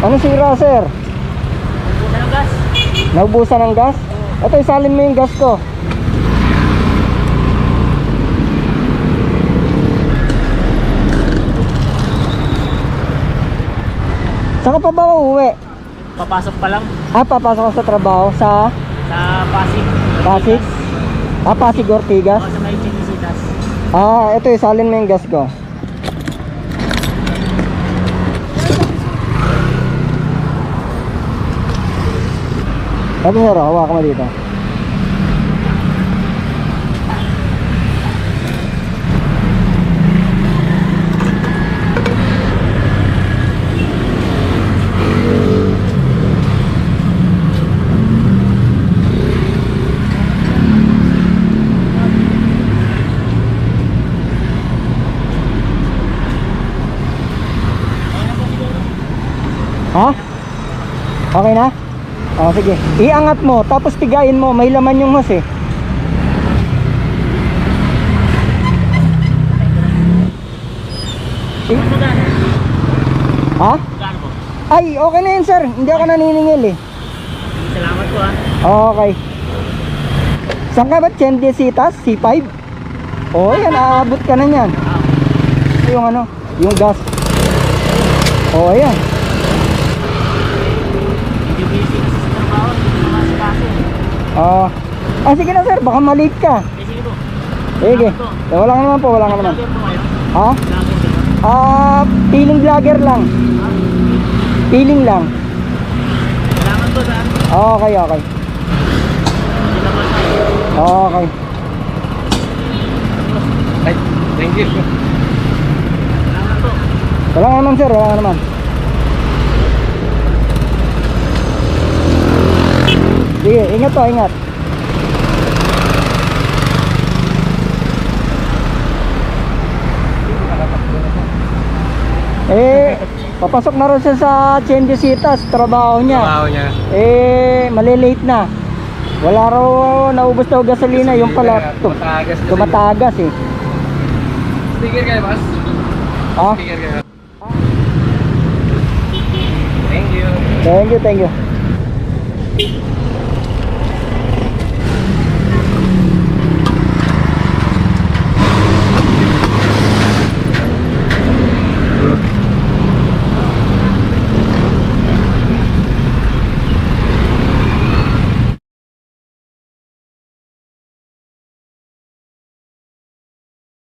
Ano sira, sir? Pupunta ng gas. Naubusan ng gas? Ito, isalin mo yung gas ko. Saan ka pa ba uuwi? Papasok pa lang Ah, papasok ka sa trabaho sa sa Pasig. Pasig? Ah, Pasig Ortigas? O, sa may Chinisitas. Ah, ito, isalin mo yung gas ko. Raw, hawakan mo dito. Ha? Okay na? O sige. Iangat mo, tapos tigayin mo. May laman yung hose eh. Ha? Ay, okay na yun sir. Hindi ako naniningil eh. Salamat po ah. Okay. Saan ka ba? Chendesitas? C5? Oo, yan. Aabot ka na yan. Ah, yung ano, yung gas. Oo, yan. medyo busy kasi sa trabaho. Hindi ko naman sa kaso. Ah, ah, sige na sir. Baka maliit ka. Eh, sige po. Sige. Eh, wala ka naman po, wala ka naman. Ha? Ah, feeling vlogger lang. Ha? Feeling lang. Salamat po sa ano. Okay, okay. Okay. Ay, thank you. Salamat po. Wala nga naman sir, wala nga naman. Sige, ingat po, ingat. Eh, papasok na rin siya sa Chendesitas, trabaho niya. Trabaho niya. Eh, malilate na. Wala raw naubos daw gasolina, yung pala tum- Tumatagas tumatagas eh. Sticker kayo, boss? Ah, Sticker kayo. Thank you. thank you, thank you.